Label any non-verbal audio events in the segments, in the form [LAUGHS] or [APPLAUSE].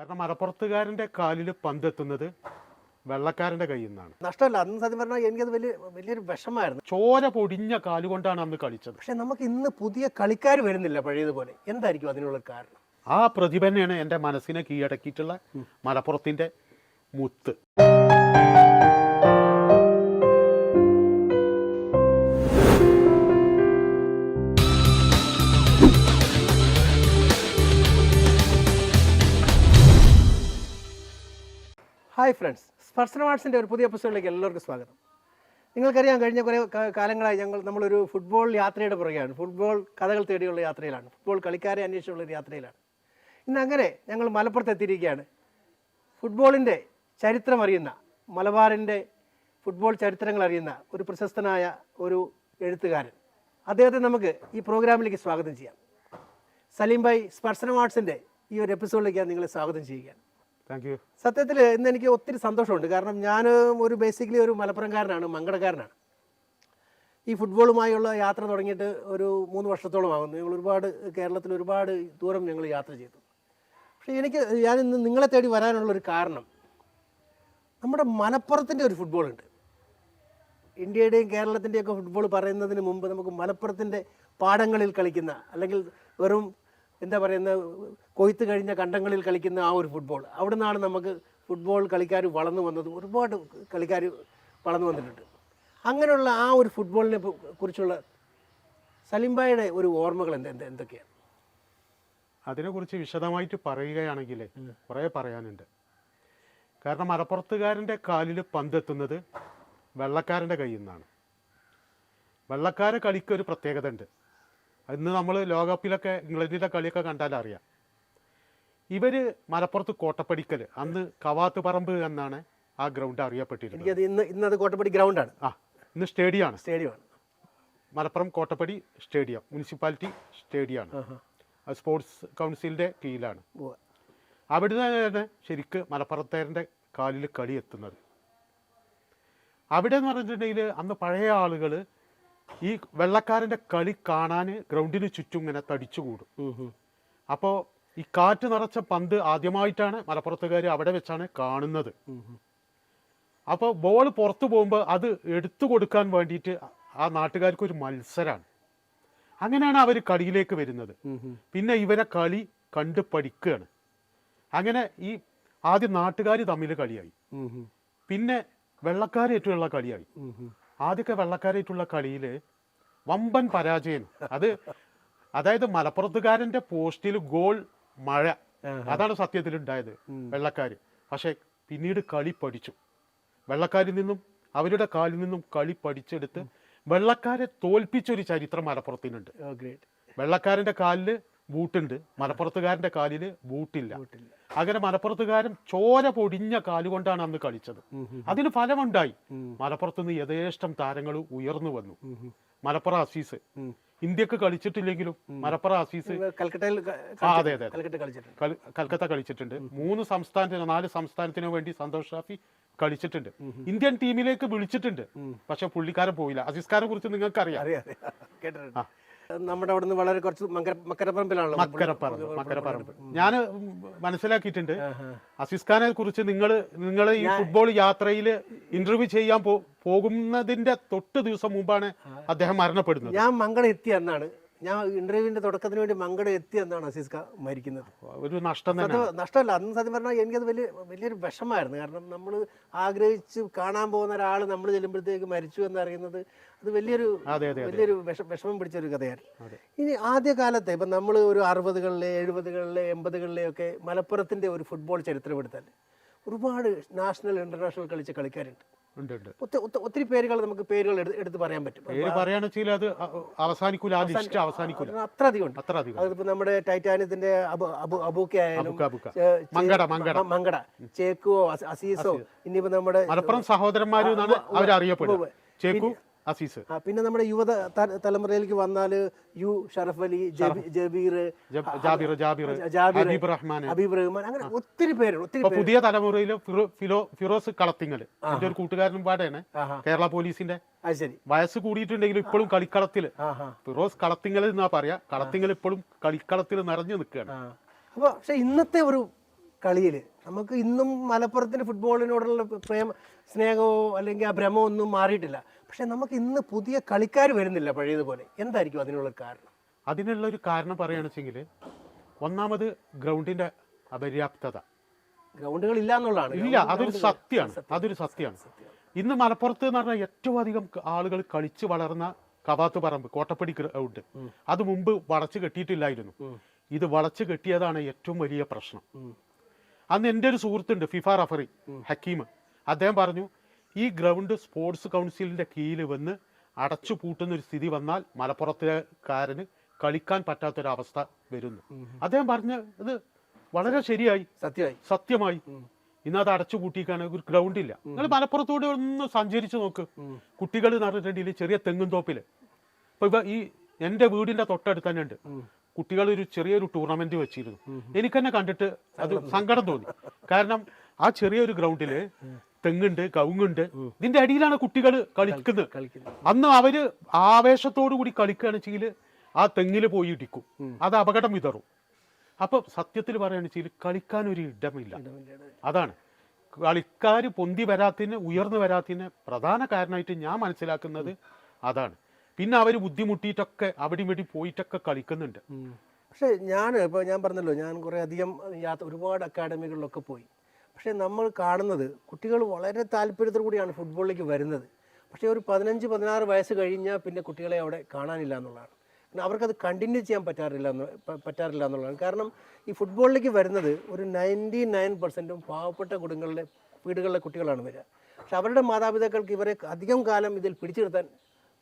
കാരണം മലപ്പുറത്തുകാരന്റെ കാലിൽ പന്തെത്തുന്നത് വെള്ളക്കാരന്റെ കയ്യിൽ നിന്നാണ്. നഷ്ടമല്ല. അന്ന് സത്യം പറഞ്ഞാൽ എനിക്കത് വലിയ വലിയൊരു വിഷമമായിരുന്നു. ചോര പൊടിഞ്ഞ കാലുകൊണ്ടാണ് അന്ന് കളിച്ചത്. പക്ഷെ നമുക്ക് ഇന്ന് പുതിയ കളിക്കാർ വരുന്നില്ല പഴയതുപോലെ. എന്തായിരിക്കും അതിനുള്ള കാരണം? ആ പ്രതിഭ തന്നെയാണ് എന്റെ മനസ്സിനെ കീഴടക്കിയിട്ടുള്ള മലപ്പുറത്തിന്റെ മുത്ത്. ഹായ് ഫ്രണ്ട്സ് സ്പർശന ആർട്സിന്റെ ഒരു പുതിയ എപ്പിസോഡിലേക്ക് എല്ലാവർക്കും സ്വാഗതം. നിങ്ങൾക്കറിയാം കഴിഞ്ഞ കുറേ കാലങ്ങളായി ഞങ്ങൾ നമ്മളൊരു ഫുട്ബോൾ യാത്രയുടെ പുറകെയാണ്. ഫുട്ബോൾ കഥകൾ തേടിയുള്ള യാത്രയിലാണ്. ഫുട്ബോൾ കളിക്കാരെ അന്വേഷിച്ചുള്ള ഒരു യാത്രയിലാണ്. ഇന്ന് അങ്ങനെ ഞങ്ങൾ മലപ്പുറത്ത് എത്തിയിരിക്കുകയാണ്. ഫുട്ബോളിന്റെ ചരിത്രം അറിയുന്ന മലബാറിന്റെ ഫുട്ബോൾ ചരിത്രങ്ങൾ അറിയുന്ന ഒരു പ്രശസ്തനായ ഒരു എഴുത്തുകാരൻ. അദ്ദേഹത്തെ നമുക്ക് ഈ പ്രോഗ്രാമിലേക്ക് സ്വാഗതം ചെയ്യാം. സലീം ഭായ് സ്പർശന ആർട്സിന്റെ ഈ ഒരു എപ്പിസോഡിലേക്ക് ഞാൻ നിങ്ങളെ സ്വാഗതം ചെയ്യുകയാണ്. താങ്ക് യു സത്യത്തിൽ ഇന്ന് എനിക്ക് ഒത്തിരി സന്തോഷമുണ്ട്. കാരണം ഞാൻ ഒരു ബേസിക്കലി ഒരു മലപ്പുറംകാരനാണ് മങ്കടക്കാരനാണ്. ഈ ഫുട്ബോളുമായുള്ള യാത്ര തുടങ്ങിയിട്ട് ഒരു മൂന്ന് വർഷത്തോളം ആകുന്നു ഞങ്ങൾ ഒരുപാട് കേരളത്തിൽ ഒരുപാട് ദൂരം ഞങ്ങൾ യാത്ര ചെയ്തു. പക്ഷേ എനിക്ക് ഞാൻ ഇന്ന് നിങ്ങളെ തേടി വരാനുള്ള ഒരു കാരണം നമ്മുടെ മലപ്പുറത്തിന്റെ ഒരു ഫുട്ബോളുണ്ട് ഇന്ത്യയുടെയും കേരളത്തിന്റെയൊക്കെ ഫുട്ബോൾ പറയുന്നതിന് മുമ്പ് നമുക്ക് മലപ്പുറത്തിന്റെ പാടങ്ങളിൽ കളിക്കുന്ന അല്ലെങ്കിൽ വെറും എന്താ പറയുന്ന കൊയ്ത്ത് കഴിഞ്ഞ കണ്ടങ്ങളിൽ കളിക്കുന്ന ആ ഒരു ഫുട്ബോൾ അവിടെ നിന്നാണ് നമുക്ക് ഫുട്ബോൾ കളിക്കാർ വളർന്നു വന്നത് ഒരുപാട് കളിക്കാർ വളർന്നു വന്നിട്ടുണ്ട്. അങ്ങനെയുള്ള ആ ഒരു ഫുട്ബോളിനെ കുറിച്ചുള്ള സലിംബായുടെ ഒരു ഓർമ്മകൾ എന്ത് എന്തൊക്കെയാണ് അതിനെക്കുറിച്ച് വിശദമായിട്ട് പറയുകയാണെങ്കിൽ കുറേ പറയാനുണ്ട്. കാരണം മലപ്പുറത്തുകാരന്റെ കാലിൽ പന്തെത്തുന്നത് വെള്ളക്കാരന്റെ കയ്യിൽ നിന്നാണ്. വെള്ളക്കാരെ കളിക്കൊരു പ്രത്യേകത ഉണ്ട് ഇന്ന് നമ്മൾ ലോകകപ്പിലൊക്കെ ഇംഗ്ലണ്ടിന്റെ കളിയൊക്കെ കണ്ടാൽ അറിയാം. ഇവർ മലപ്പുറത്ത് കോട്ടപ്പടിക്കൽ അന്ന് കവാത്ത് പറമ്പ് എന്നാണ് ആ ഗ്രൗണ്ട് അറിയപ്പെട്ടിരുന്നത്. എനിക്കത് ഇന്ന് ഇന്നത് കോട്ടപ്പടി ഗ്രൗണ്ടാണ്. ആ ഇന്ന് സ്റ്റേഡിയമാണ് സ്റ്റേഡിയമാണ്. മലപ്പുറം കോട്ടപ്പടി സ്റ്റേഡിയം മുനിസിപ്പാലിറ്റി സ്റ്റേഡിയമാണ്. അത് സ്പോർട്സ് കൗൺസിലിന്റെ കീഴിലാണ്. അവിടുന്ന് തന്നെ ശരിക്ക് മലപ്പുറത്തേരന്റെ കാലിൽ കളി എത്തുന്നത് അവിടെ എന്ന് പറഞ്ഞിട്ടുണ്ടെങ്കിൽ അന്ന് പഴയ ആളുകൾ ഈ വെള്ളക്കാരന്റെ കളി കാണാൻ ഗ്രൗണ്ടിന് ചുറ്റും ഇങ്ങനെ തടിച്ചുകൂടും. അപ്പോൾ ഈ കാറ്റ് നിറച്ച പന്ത് ആദ്യമായിട്ടാണ് മലപ്പുറത്തുകാർ അവിടെ വെച്ചാണ് കാണുന്നത്. അപ്പോൾ ബോൾ പുറത്തു പോകുമ്പോൾ അത് എടുത്തു കൊടുക്കാൻ വേണ്ടിയിട്ട് ആ നാട്ടുകാർക്ക് ഒരു മത്സരമാണ് അങ്ങനെയാണ് അവർ കളിയിലേക്ക് വരുന്നത്. പിന്നെ ഇവരെ കളി കണ്ടു പഠിക്കുകയാണ് അങ്ങനെ ഈ ആദ്യം നാട്ടുകാർ തമ്മിൽ കളിയായി. പിന്നെ വെള്ളക്കാരേറ്റുള്ള കളിയായി. ആദ്യമൊക്കെ വെള്ളക്കാരായിട്ടുള്ള കളിയിൽ വമ്പൻ പരാജയം അത് അതായത് മലപ്പുറത്തുകാരന്റെ പോസ്റ്റിൽ ഗോൾ മഴ. അതാണ് സത്യത്തിൽ ഉണ്ടായത് വെള്ളക്കാർ പക്ഷേ പിന്നീട് കളി പഠിച്ചു. വെള്ളക്കാരിൽ നിന്നും അവരുടെ കാലിൽ നിന്നും കളി പഠിച്ചെടുത്ത് വെള്ളക്കാരെ തോൽപ്പിച്ചൊരു ചരിത്രം മലപ്പുറത്തിനുണ്ട്. വെള്ളക്കാരന്റെ കാലിൽ ബൂട്ടുണ്ട് മലപ്പുറത്തുകാരന്റെ കാലിൽ ബൂട്ടില്ല അങ്ങനെ മലപ്പുറത്തുകാരൻ ചോര പൊടിഞ്ഞ കാലുകൊണ്ടാണ് അന്ന് കളിച്ചത്. അതിന് ഫലമുണ്ടായി. മലപ്പുറത്തുനിന്ന് യഥേഷ്ടം താരങ്ങൾ ഉയർന്നു വന്നു. മലപ്പുറം അസീസ് ഇന്ത്യയ്ക്ക് കളിച്ചിട്ടില്ലെങ്കിലും മലപ്പുറം അസീസ് കൽക്കട്ടയിൽ അതെ അതെ കൽക്കത്ത കളിച്ചിട്ടുണ്ട്. മൂന്ന് സംസ്ഥാനത്തിന് നാല് സംസ്ഥാനത്തിന് വേണ്ടി സന്തോഷ് ഷാഫി കളിച്ചിട്ടുണ്ട്. ഇന്ത്യൻ ടീമിലേക്ക് വിളിച്ചിട്ടുണ്ട്. പക്ഷെ പുള്ളിക്കാരൻ പോയില്ല. അസീസ്കാരെ കുറിച്ച് നിങ്ങൾക്ക് അറിയാം അറിയാം. നമ്മുടെ അവിടെ നിന്ന് വളരെ കുറച്ച് മക്കരപ്പറമ്പിലാണ് മക്കരപ്പറമ്പിലാണല്ലോ മക്കരപ്പറമ്പ് മക്കരപ്പറമ്പ്. ഞാൻ മനസ്സിലാക്കിയിട്ടുണ്ട്. അസിസ് ഖാനെ കുറിച്ച് നിങ്ങൾ നിങ്ങൾ ഈ ഫുട്ബോൾ യാത്രയിൽ ഇന്റർവ്യൂ ചെയ്യാൻ പോകുന്നതിന്റെ തൊട്ട് ദിവസം മുമ്പാണ് അദ്ദേഹം മരണപ്പെടുന്നത്. ഞാൻ മംഗളം എത്തി എന്നാണ് ഞാൻ ഇന്റർവ്യൂവിന്റെ തുടക്കത്തിന് വേണ്ടി മംഗളം എത്തി എന്നാണ് അസീസ്ക മരിക്കുന്നത്. ഒരു നഷ്ടം നഷ്ടമല്ല. അന്ന് സത്യം പറഞ്ഞാൽ എനിക്കത് വലിയ വലിയൊരു വിഷമായിരുന്നു കാരണം നമ്മൾ ആഗ്രഹിച്ച് കാണാൻ പോകുന്ന ഒരാൾ നമ്മൾ ചെല്ലുമ്പോഴത്തേക്ക് മരിച്ചു എന്നറിയുന്നത് അത് വലിയൊരു വലിയൊരു വിഷ വിഷമം പിടിച്ച ഒരു കഥയാണ് ഇനി ആദ്യകാലത്തെ ഇപ്പം നമ്മൾ ഒരു അറുപതുകളിലെ എഴുപതുകളിലെ എൺപതുകളിലെ ഒക്കെ മലപ്പുറത്തിന്റെ ഒരു ഫുട്ബോൾ ചരിത്രം എടുത്താൽ ഒരുപാട് നാഷണൽ ഇന്റർനാഷണൽ കളിച്ച കളിക്കാരുണ്ട്. ഒത്തിരി പേരുകൾ നമുക്ക് പേരുകൾ എടുത്ത് പറയാൻ പറ്റും. അത് അവസാനിക്കൂല അവസാനിക്കൂല. അത്ര അധികം അത്ര അധികം അതിപ്പോ നമ്മുടെ ടൈറ്റാനിയത്തിന്റെ അബു അബു അബൂക്ക ആയാലും മങ്കട. ചേക്കുവോ അസീസോ ഇനിയിപ്പോ നമ്മുടെ മലപ്പുറം സഹോദരന്മാരും എന്നാണ് അവരറിയപ്പെടുന്നത് ചേക്കു? അസീസ്. പിന്നെ നമ്മുടെ യുവ തലമുറയിലേക്ക് വന്നാൽ യു ഷറഫ് അലി ജബീർ ജാബിർ ജാബിർ ഹബീബ് റഹ്മാൻ. ഹബീബ് റഹ്മാൻ. അങ്ങനെ ഒത്തിരി പേരുണ്ട് ഒത്തിരി പുതിയ തലമുറയിൽ ഫിറോ ഫിറോസ് കളത്തിങ്ങൽ എന്റെ ഒരു കൂട്ടുകാരനും പാടാണ് കേരള പോലീസിന്റെ വയസ്സ് കൂടിയിട്ടുണ്ടെങ്കിലും ഇപ്പോഴും കളിക്കളത്തിൽ ഫിറോസ് കളത്തിങ്ങൽ എന്നാ പറയാ? കളത്തിങ്ങൽ ഇപ്പോഴും കളിക്കളത്തിൽ നിറഞ്ഞു നിൽക്കുകയാണ്. അപ്പൊ പക്ഷെ ഇന്നത്തെ ഒരു കളിയിൽ നമുക്ക് ഇന്നും മലപ്പുറത്തിന്റെ ഫുട്ബോളിനോടുള്ള പ്രേമ സ്നേഹമോ അല്ലെങ്കിൽ ആ ഭ്രമമോ ഒന്നും മാറിയിട്ടില്ല. പക്ഷെ നമുക്ക് ഇന്ന് പുതിയ കളിക്കാർ വരുന്നില്ല പഴയതുപോലെ. എന്തായിരിക്കും അതിനുള്ള കാരണം? അതിനുള്ള ഒരു കാരണം പറയുകയാണെച്ചെങ്കിൽ ഒന്നാമത് ഗ്രൗണ്ടിന്റെ അപര്യാപ്തത. ഗ്രൗണ്ടുകൾ ഇല്ല എന്നുള്ളതാണ്. ഇല്ല അതൊരു സത്യമാണ്. അതൊരു സത്യമാണ്. ഇന്ന് മലപ്പുറത്ത് എന്ന് പറഞ്ഞാൽ ഏറ്റവും അധികം ആളുകൾ കളിച്ച് വളർന്ന കവാത്ത് പറമ്പ് കോട്ടപ്പടി ഗ്രൗണ്ട് അത് മുമ്പ് വളച്ചു കെട്ടിയിട്ടില്ലായിരുന്നു. ഇത് വളച്ചു കെട്ടിയതാണ് ഏറ്റവും വലിയ പ്രശ്നം. അന്ന് എന്റെ ഒരു സുഹൃത്തുണ്ട് ഫിഫ റഫറി ഹക്കീം. അദ്ദേഹം പറഞ്ഞു ഈ ഗ്രൗണ്ട് സ്പോർട്സ് കൗൺസിലിന്റെ കീഴിൽ വന്ന് അടച്ചു പൂട്ടുന്ന ഒരു സ്ഥിതി വന്നാൽ മലപ്പുറത്തുകാരന് കളിക്കാൻ പറ്റാത്തൊരവസ്ഥ വരുന്നു. അദ്ദേഹം പറഞ്ഞ ഇത് വളരെ ശരിയായി. സത്യമായി. സത്യമായി. ഇന്ന് അത് അടച്ചു പൂട്ടിക്കാണ് ഒരു ഗ്രൗണ്ട് ഇല്ല. നിങ്ങൾ മലപ്പുറത്തൂടെ ഒന്ന് സഞ്ചരിച്ചു നോക്ക്. കുട്ടികൾ എന്ന് പറഞ്ഞിട്ടുണ്ടെങ്കിൽ ചെറിയ തെങ്ങും തോപ്പിൽ. ഇപ്പൊ ഈ എന്റെ വീടിന്റെ തൊട്ടടുത്ത് തന്നെ ഉണ്ട് കുട്ടികൾ ഒരു ചെറിയൊരു ടൂർണമെന്റ് വെച്ചിരുന്നു. എനിക്ക് തന്നെ കണ്ടിട്ട് അത് സങ്കടം തോന്നി. കാരണം ആ ചെറിയൊരു ഗ്രൗണ്ടിൽ തെങ്ങുണ്ട് കവുങ്ങുണ്ട്. ഇതിന്റെ അടിയിലാണ് കുട്ടികൾ കളിക്കുന്നത്. അന്ന് അവർ ആവേശത്തോടു കൂടി കളിക്കുകയാണെങ്കിൽ ആ തെങ്ങിൽ പോയി ഇടിക്കും. അത് അപകടം വിതറും. അപ്പൊ സത്യത്തിൽ പറയുകയാണെങ്കിൽ കളിക്കാൻ ഒരു ഇടമില്ല. അതാണ്. കളിക്കാർ പൊന്തി വരാത്തിന് ഉയർന്നു വരാത്തിന് പ്രധാന കാരണമായിട്ട് ഞാൻ മനസ്സിലാക്കുന്നത് അതാണ്. പിന്നെ അവർ ബുദ്ധിമുട്ടിയിട്ടൊക്കെ അവിടെ ഇവിടെ പോയിട്ടൊക്കെ കളിക്കുന്നുണ്ട്. പക്ഷേ ഞാൻ ഇപ്പോൾ ഞാൻ പറഞ്ഞല്ലോ ഞാൻ കുറേ അധികം യാത്ര ഒരുപാട് അക്കാഡമികളിലൊക്കെ പോയി. പക്ഷേ നമ്മൾ കാണുന്നത് കുട്ടികൾ വളരെ താല്പര്യത്തോടു കൂടിയാണ് ഫുട്ബോളിലേക്ക് വരുന്നത്. പക്ഷേ ഒരു പതിനഞ്ച് പതിനാറ് വയസ്സ് കഴിഞ്ഞാൽ പിന്നെ കുട്ടികളെ അവിടെ കാണാനില്ല എന്നുള്ളതാണ്. കാരണം അവർക്കത് കണ്ടിന്യൂ ചെയ്യാൻ പറ്റാറില്ല എന്ന് പറ്റാറില്ല എന്നുള്ളതാണ്. കാരണം ഈ ഫുട്ബോളിലേക്ക് വരുന്നത് ഒരു നയന്റി നയൻ പെർസെന്റും പാവപ്പെട്ട കുടുംബങ്ങളിലെ വീടുകളിലെ കുട്ടികളാണ് വരിക. പക്ഷെ അവരുടെ മാതാപിതാക്കൾക്ക് ഇവരെ അധികം കാലം ഇതിൽ പിടിച്ചു നിർത്താൻ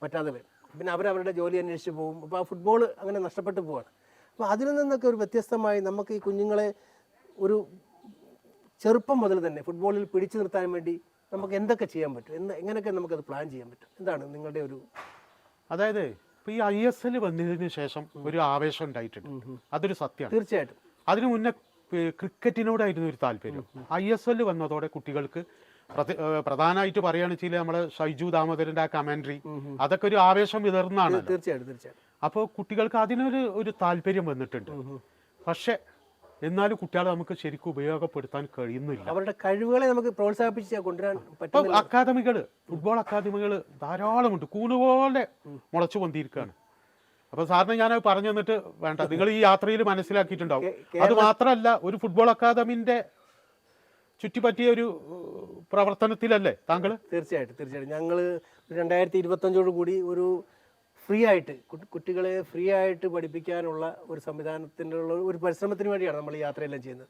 പറ്റാതെ വരും. പിന്നെ അവരവരുടെ ജോലി അന്വേഷിച്ച് പോകും. അപ്പോൾ ആ ഫുട്ബോൾ അങ്ങനെ നഷ്ടപ്പെട്ടു പോവാണ്. അപ്പോൾ അതിൽ നിന്നൊക്കെ ഒരു വ്യത്യസ്തമായി നമുക്ക് ഈ കുഞ്ഞുങ്ങളെ ഒരു ചെറുപ്പം മുതൽ തന്നെ ഫുട്ബോളിൽ പിടിച്ചു നിർത്താൻ വേണ്ടി നമുക്ക് എന്തൊക്കെ ചെയ്യാൻ പറ്റും? എന്ന് എങ്ങനെയൊക്കെ നമുക്കത് പ്ലാൻ ചെയ്യാൻ പറ്റും? എന്താണ് നിങ്ങളുടെ ഒരു അതായത് ഇപ്പോൾ ഈ ഐ എസ് എൽ വന്നതിന് ശേഷം ഒരു ആവേശം ഉണ്ടായിട്ടുണ്ട്. അതൊരു സത്യമാണ് തീർച്ചയായിട്ടും. അതിനു മുന്നേ ക്രിക്കറ്റിനോടായിരുന്നു ഒരു താല്പര്യം. ഐ എസ് എൽ വന്നതോടെ കുട്ടികൾക്ക് പ്രധാനമായിട്ട് പറയുകയാണെന്ന് വെച്ചാൽ നമ്മൾ ഷൈജു ദാമോദരന്റെ ആ കമന്ററി അതൊക്കെ ഒരു ആവേശം വിതർന്നാണ് തീർച്ചയായിട്ടും തീർച്ചയായിട്ടും. അപ്പോൾ കുട്ടികൾക്ക് അതിനൊരു ഒരു താല്പര്യം വന്നിട്ടുണ്ട്. പക്ഷെ എന്നാലും കുട്ടികളെ നമുക്ക് ശരിക്കും ഉപയോഗപ്പെടുത്താൻ കഴിയുന്നില്ല. അവരുടെ കഴിവുകളെ നമുക്ക് പ്രോത്സാഹിപ്പിച്ച് കൊണ്ടുവരാൻ പറ്റും അക്കാദമികൾ ഫുട്ബോൾ അക്കാദമികൾ ധാരാളമുണ്ട് കൂണുപോലെ മുളച്ചു പൊന്തിയിരിക്കുകയാണ്. അപ്പൊ സാറിന് ഞാൻ പറഞ്ഞു തന്നിട്ട് വേണ്ട. [LAUGHS] നിങ്ങൾ ഈ യാത്രയിൽ മനസ്സിലാക്കിയിട്ടുണ്ടാവും. അത് മാത്രമല്ല ഒരു ഫുട്ബോൾ അക്കാദമിന്റെ ചുറ്റിപ്പറ്റിയ ഒരു പ്രവർത്തനത്തിലല്ലേ താങ്കൾ തീർച്ചയായിട്ടും തീർച്ചയായിട്ടും. ഞങ്ങൾ രണ്ടായിരത്തി ഇരുപത്തഞ്ചോട് കൂടി ഒരു ഫ്രീ ആയിട്ട് കുട്ടികളെ ഫ്രീ ആയിട്ട് പഠിപ്പിക്കാനുള്ള ഒരു സംവിധാനത്തിനുള്ള ഒരു പരിശ്രമത്തിന് വേണ്ടിയാണ് നമ്മൾ യാത്രയെല്ലാം ചെയ്യുന്നത്.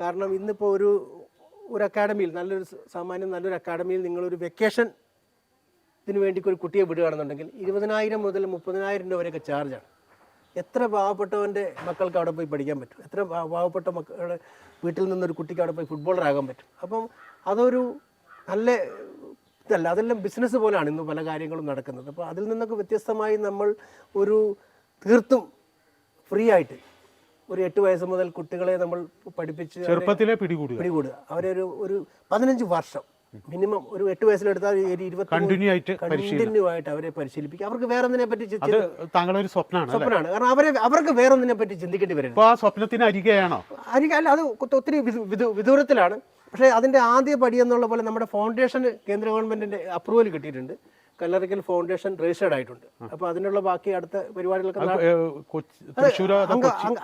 കാരണം ഇന്നിപ്പോൾ ഒരു ഒരു അക്കാഡമിയിൽ നല്ലൊരു സാമാന്യം നല്ലൊരു അക്കാഡമിയിൽ നിങ്ങളൊരു വെക്കേഷൻ ഇതിന് വേണ്ടി ഒരു കുട്ടിയെ വിടുകയാണെന്നുണ്ടെങ്കിൽ ഇരുപതിനായിരം മുതൽ മുപ്പതിനായിരം രൂപ വരെയൊക്കെ ചാർജാണ്. എത്ര പാവപ്പെട്ടവന്റെ മക്കൾക്ക് അവിടെ പോയി പഠിക്കാൻ പറ്റും? എത്ര പാവപ്പെട്ട മക്കളുടെ വീട്ടിൽ നിന്നൊരു കുട്ടിക്ക് അവിടെ പോയി ഫുട്ബോളർ ആകാൻ പറ്റും? അപ്പം അതൊരു നല്ല ഇതല്ല അതെല്ലാം ബിസിനസ് പോലെയാണ് ഇന്ന് പല കാര്യങ്ങളും നടക്കുന്നത്. അപ്പോൾ അതിൽ നിന്നൊക്കെ വ്യത്യസ്തമായി നമ്മൾ ഒരു തീർത്തും ഫ്രീ ആയിട്ട് ഒരു എട്ട് വയസ്സ് മുതൽ കുട്ടികളെ നമ്മൾ പഠിപ്പിച്ച് ചെറുപ്പത്തിലെ പിടികൂടുക. പിടികൂടുക. അവരെ ഒരു ഒരു പതിനഞ്ച് വർഷം മിനിമം ഒരു എട്ട് വയസ്സിലെടുത്താൽ ഒരു ഇരുപത്തി കണ്ടിന്യൂ ആയിട്ട് കണ്ടിന്യൂ ആയിട്ട് അവരെ പരിശീലിപ്പിക്കുക. അവർക്ക് വേറെ ഒന്നിനെ പറ്റി താങ്കളുടെ ഒരു സ്വപ്നമാണ് സ്വപ്നമാണ് കാരണം അവരെ അവർക്ക് വേറെ ഒന്നിനെ പറ്റി ചിന്തിക്കേണ്ടി വരും. ആ സ്വപ്നത്തിന് അരികെയാണോ? അരിക അല്ല അത് ഒത്ത- ഒത്തിരി വിദു- വിദു- വിദൂരത്തിലാണ്. പക്ഷേ അതിന്റെ ആദ്യ പടി എന്നുള്ള പോലെ നമ്മുടെ ഫൗണ്ടേഷൻ കേന്ദ്ര ഗവൺമെന്റിന്റെ അപ്രൂവൽ കിട്ടിയിട്ടുണ്ട്. കല്ലറിക്കൽ ഫൗണ്ടേഷൻ രജിസ്റ്റേർഡ് ആയിട്ടുണ്ട്. അപ്പൊ അതിനുള്ള ബാക്കി അടുത്ത പരിപാടികളൊക്കെ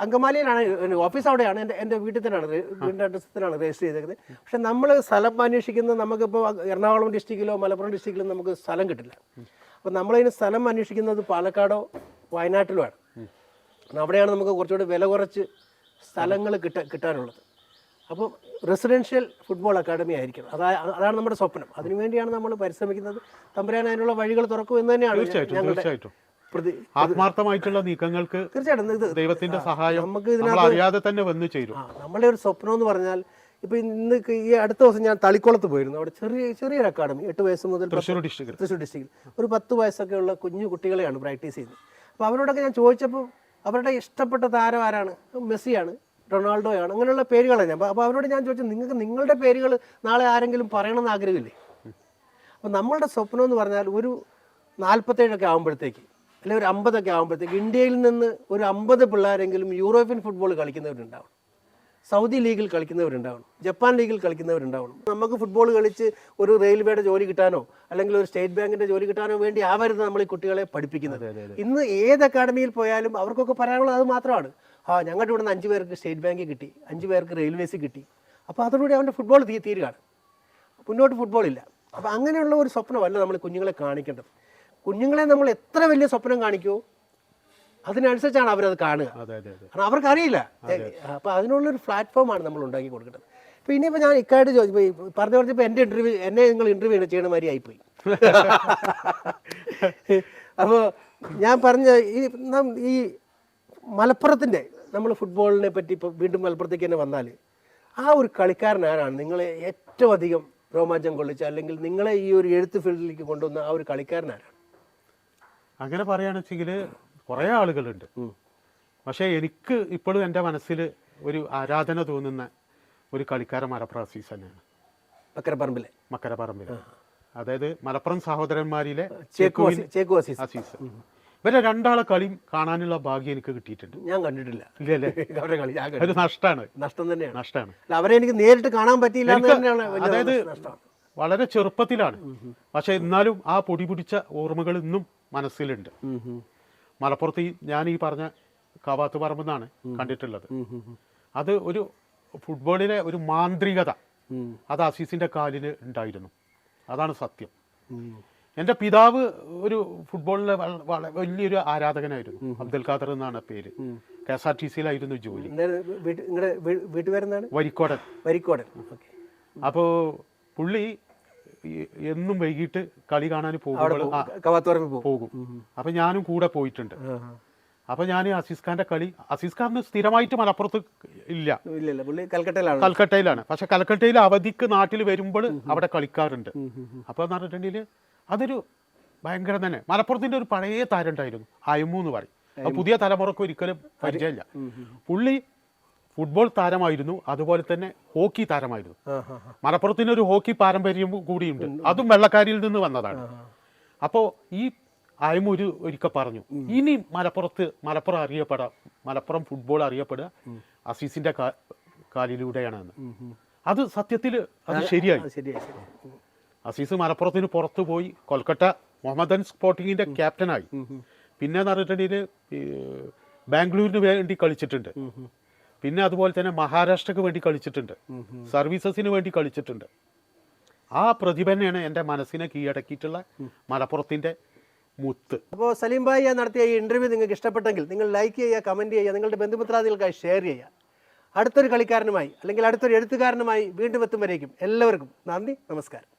അങ്കമാലിയിലാണ് ഓഫീസ് അവിടെയാണ്. എന്റെ എന്റെ വീട്ടിൽ തന്നെയാണ്. വീടിന്റെ അഡ്രസ്സിലാണ് രജിസ്റ്റർ ചെയ്തേക്കുന്നത്. പക്ഷെ നമ്മൾ സ്ഥലം അന്വേഷിക്കുന്നത് നമുക്കിപ്പോൾ എറണാകുളം ഡിസ്ട്രിക്റ്റിലോ മലപ്പുറം ഡിസ്ട്രിക്റ്റിലോ നമുക്ക് സ്ഥലം കിട്ടില്ല. അപ്പൊ നമ്മളതിന് സ്ഥലം അന്വേഷിക്കുന്നത് പാലക്കാടോ വയനാട്ടിലോ ആണ്. അവിടെയാണ് നമുക്ക് കുറച്ചുകൂടി വില കുറച്ച് സ്ഥലങ്ങൾ കിട്ട കിട്ടാനുള്ളത്. അപ്പം റെസിഡൻഷ്യൽ ഫുട്ബോൾ അക്കാഡമി ആയിരിക്കണം. അതാ അതാണ് നമ്മുടെ സ്വപ്നം. അതിനുവേണ്ടിയാണ് നമ്മൾ പരിശ്രമിക്കുന്നത്. തമ്പുരാൻ അതിനുള്ള വഴികൾ തുറക്കും എന്ന് തന്നെയാണ് ഞങ്ങളുടെ ആത്മാർത്ഥമായിട്ടുള്ള നീക്കങ്ങൾക്ക് തീർച്ചയായിട്ടും. ദൈവത്തിന്റെ സഹായം നമുക്ക് അറിയാതെ തന്നെ വന്നു ചേരും. നമ്മുടെ നമ്മളെ ഒരു സ്വപ്നം എന്ന് പറഞ്ഞാൽ ഇപ്പൊ ഇന്ന് ഈ അടുത്ത ദിവസം ഞാൻ തളിക്കുളത്ത് പോയിരുന്നു. അവിടെ ചെറിയ ചെറിയൊരു അക്കാഡമി എട്ട് വയസ്സ് മുതൽ തൃശ്ശൂർ ഡിസ്ട്രിക്ട് തൃശ്ശൂർ ഡിസ്ട്രിക്റ്റിൽ. ഒരു പത്ത് വയസ്സൊക്കെ ഉള്ള കുഞ്ഞു കുട്ടികളെയാണ് പ്രാക്ടീസ് ചെയ്യുന്നത്. അപ്പോൾ അവരോടൊക്കെ ഞാൻ ചോദിച്ചപ്പോൾ അവരുടെ ഇഷ്ടപ്പെട്ട താരം ആരാണ്? മെസ്സിയാണ്. റൊണാൾഡോയാണ്. അങ്ങനെയുള്ള പേരുകളാണ് ഞാൻ. അപ്പോൾ അവരോട് ഞാൻ ചോദിച്ചു നിങ്ങൾക്ക് നിങ്ങളുടെ പേരുകൾ നാളെ ആരെങ്കിലും പറയണമെന്ന് ആഗ്രഹമില്ലേ? അപ്പോൾ നമ്മളുടെ സ്വപ്നം എന്ന് പറഞ്ഞാൽ ഒരു നാൽപ്പത്തേഴൊക്കെ ആകുമ്പോഴത്തേക്ക് അല്ലെങ്കിൽ ഒരു അമ്പതൊക്കെ ആകുമ്പോഴത്തേക്ക് ഇന്ത്യയിൽ നിന്ന് ഒരു അമ്പത് പിള്ളേരെങ്കിലും യൂറോപ്യൻ ഫുട്ബോൾ കളിക്കുന്നവരുണ്ടാവും സൗദി ലീഗിൽ കളിക്കുന്നവരുണ്ടാവണം. ജപ്പാൻ ലീഗിൽ കളിക്കുന്നവരുണ്ടാവണം. നമുക്ക് ഫുട്ബോൾ കളിച്ച് ഒരു റെയിൽവേയുടെ ജോലി കിട്ടാനോ അല്ലെങ്കിൽ ഒരു സ്റ്റേറ്റ് ബാങ്കിന്റെ ജോലി കിട്ടാനോ വേണ്ടി ആവരുത് നമ്മൾ ഈ കുട്ടികളെ പഠിപ്പിക്കുന്നത്. ഇന്ന് ഏത് അക്കാഡമിയിൽ പോയാലും അവർക്കൊക്കെ പറയാനുള്ളത് അത് മാത്രമാണ്. ആ ഞങ്ങളുടെ ഇവിടെ നിന്ന് അഞ്ച് പേർക്ക് സ്റ്റേറ്റ് ബാങ്കിൽ കിട്ടി അഞ്ച് പേർക്ക് റെയിൽവേസിൽ കിട്ടി. അപ്പോൾ അതോടുകൂടി അവന്റെ ഫുട്ബോൾ തീ തീരുകയാണ്. മുന്നോട്ട് ഫുട്ബോളില്ല അപ്പോൾ അങ്ങനെയുള്ള ഒരു സ്വപ്നമല്ല നമ്മൾ കുഞ്ഞുങ്ങളെ കാണിക്കേണ്ടത്. കുഞ്ഞുങ്ങളെ നമ്മൾ എത്ര വലിയ സ്വപ്നം കാണിക്കുമോ അതിനനുസരിച്ചാണ് അവരത് കാണുക. കാരണം അവർക്കറിയില്ല. അപ്പോൾ അതിനുള്ളൊരു പ്ലാറ്റ്ഫോമാണ് നമ്മൾ ഉണ്ടാക്കി കൊടുക്കേണ്ടത്. അപ്പോൾ ഇനിയിപ്പോൾ ഞാൻ ഇക്കായിട്ട് ചോദിച്ചു പറഞ്ഞു പറഞ്ഞപ്പോൾ എന്റെ ഇന്റർവ്യൂ എന്നെ നിങ്ങൾ ഇന്റർവ്യൂ ചെയ്യണ മാതിരി ആയിപ്പോയി. [LAUGHS] അപ്പോൾ ഞാൻ പറഞ്ഞ ഈ ഈ മലപ്പുറത്തിന്റെ നമ്മൾ ഫുട്ബോളിനെ പറ്റി ഇപ്പോൾ വീണ്ടും മലപ്പുറത്തേക്ക് തന്നെ വന്നാൽ ആ ഒരു കളിക്കാരൻ ആരാണ്? നിങ്ങളെ ഏറ്റവും അധികം രോമാഞ്ചം കൊള്ളിച്ച അല്ലെങ്കിൽ നിങ്ങളെ ഈ ഒരു എഴുത്ത് ഫീൽഡിലേക്ക് കൊണ്ടുവന്ന ആ ഒരു കളിക്കാരൻ ആരാണ്? അങ്ങനെ പറയുകയാണെന്നുവെച്ചെങ്കിൽ കുറേ ആളുകളുണ്ട്. പക്ഷേ എനിക്ക് ഇപ്പോഴും എന്റെ മനസ്സിൽ ഒരു ആരാധന തോന്നുന്ന ഒരു കളിക്കാരൻ മലപ്പുറം അസീസ് തന്നെയാണ്. മക്കരപ്പറമ്പിലെ. മക്കരപ്പറമ്പിലെ. അതായത് മലപ്പുറം സഹോദരന്മാരിലെ ചേക്കു അസീ- ചേക്കു അസീസ്. അസീസ്. ഇവരെ രണ്ടാളെ കളിയും കാണാനുള്ള ഭാഗ്യം എനിക്ക് കിട്ടിയിട്ടുണ്ട്. ഞാൻ കണ്ടിട്ടില്ല. ഇല്ലല്ലേ [LAUGHS] അവരുടെ കളി ഞാൻ കണ്ടിട്ടില്ല. ഒരു നഷ്ടമാണ്. നഷ്ടം തന്നെയാണ്. നഷ്ടമാണ്. അല്ല അവരെ എനിക്ക് നേരിട്ട് കാണാൻ പറ്റിയില്ല എന്ന് എനിക്ക് തന്നെയാണ് വലിയ അതായത് നഷ്ടം വളരെ ചെറുപ്പത്തിലാണ്. പക്ഷെ എന്നാലും ആ പൊടി പിടിച്ച ഓർമ്മകൾ ഇന്നും മനസ്സിലുണ്ട്. മലപ്പുറത്ത് ഈ ഞാൻ ഈ പറഞ്ഞ കവാത്ത് പറമ്പെന്നാണ് കണ്ടിട്ടുള്ളത്. അത് ഒരു ഫുട്ബോളിലെ ഒരു മാന്ത്രികത. അത് അസീസിന്റെ കാലിന് ഉണ്ടായിരുന്നു. അതാണ് സത്യം. എന്റെ പിതാവ് ഒരു ഫുട്ബോളിലെ വലിയൊരു ആരാധകനായിരുന്നു. അബ്ദുൽ ഖാദർ എന്നാണ് പേര്. കെ എസ് ആർ ടി സിയിലായിരുന്നു ജോലി. വീട്ടുപേരെന്താണ് വരിക്കോടൻ. വരിക്കോടൻ. അപ്പോ അപ്പോൾ പുള്ളി എന്നും വൈകിട്ട് കളി കാണാൻ പോകുമ്പോൾ പോകും. പോകും. അപ്പൊ ഞാനും കൂടെ പോയിട്ടുണ്ട്. അപ്പൊ ഞാൻ അസീസ് ഖാന്റെ കളി അസീസ് ഖാൻ സ്ഥിരമായിട്ട് മലപ്പുറത്ത് ഇല്ല. കൽക്കട്ടയിലാണ്. കൽക്കട്ടയിലാണ്. പക്ഷെ കൽക്കട്ടയിൽ അവധിക്ക് നാട്ടിൽ വരുമ്പോൾ അവിടെ കളിക്കാറുണ്ട്. അപ്പൊ എന്ന് പറഞ്ഞിട്ടുണ്ടെങ്കിൽ അതൊരു ഭയങ്കര തന്നെ. മലപ്പുറത്തിന്റെ ഒരു പഴയ താരം ഉണ്ടായിരുന്നു. അയമു എന്ന് പറയും. അത് പുതിയ തലമുറയ്ക്ക് ഒരിക്കലും പരിചയമില്ല. പുള്ളി ഫുട്ബോൾ താരമായിരുന്നു. അതുപോലെ തന്നെ ഹോക്കി താരമായിരുന്നു. മലപ്പുറത്തിന് ഒരു ഹോക്കി പാരമ്പര്യം കൂടിയുണ്ട്. അതും വെള്ളക്കാരിയിൽ നിന്ന് വന്നതാണ്. അപ്പോൾ ഈ അയമൊരു ഒരിക്കൽ പറഞ്ഞു ഇനി മലപ്പുറത്ത് മലപ്പുറം അറിയപ്പെടാം മലപ്പുറം ഫുട്ബോൾ അറിയപ്പെടുക അസീസിന്റെ കാലിലൂടെയാണെന്ന് അത് സത്യത്തിൽ അത് ശരിയായി. അസീസ് മലപ്പുറത്തിന് പുറത്തു പോയി കൊൽക്കത്ത മുഹമ്മദൻ സ്പോർട്ടിങ്ങിന്റെ ക്യാപ്റ്റനായി. പിന്നെ എന്ന് പറഞ്ഞിട്ടുണ്ടെങ്കിൽ ബാംഗ്ലൂരിന് വേണ്ടി കളിച്ചിട്ടുണ്ട്. പിന്നെ അതുപോലെ തന്നെ മഹാരാഷ്ട്രക്ക് വേണ്ടി കളിച്ചിട്ടുണ്ട്. സർവീസസിന് വേണ്ടി കളിച്ചിട്ടുണ്ട്. ആ പ്രതിഭ തന്നെയാണ് എന്റെ മനസ്സിനെ കീഴടക്കിയിട്ടുള്ള മലപ്പുറത്തിന്റെ മുത്ത്. അപ്പോൾ സലീം ഭായി നടത്തിയ ഈ ഇന്റർവ്യൂ നിങ്ങൾക്ക് ഇഷ്ടപ്പെട്ടെങ്കിൽ നിങ്ങൾ ലൈക്ക് ചെയ്യുക കമന്റ് ചെയ്യുക നിങ്ങളുടെ ബന്ധുമിത്രാദികൾക്കായി ഷെയർ ചെയ്യുക. അടുത്തൊരു കളിക്കാരനുമായി അല്ലെങ്കിൽ അടുത്തൊരു എഴുത്തുകാരനുമായി വീണ്ടും എത്തും വരേക്കും എല്ലാവർക്കും നന്ദി നമസ്കാരം.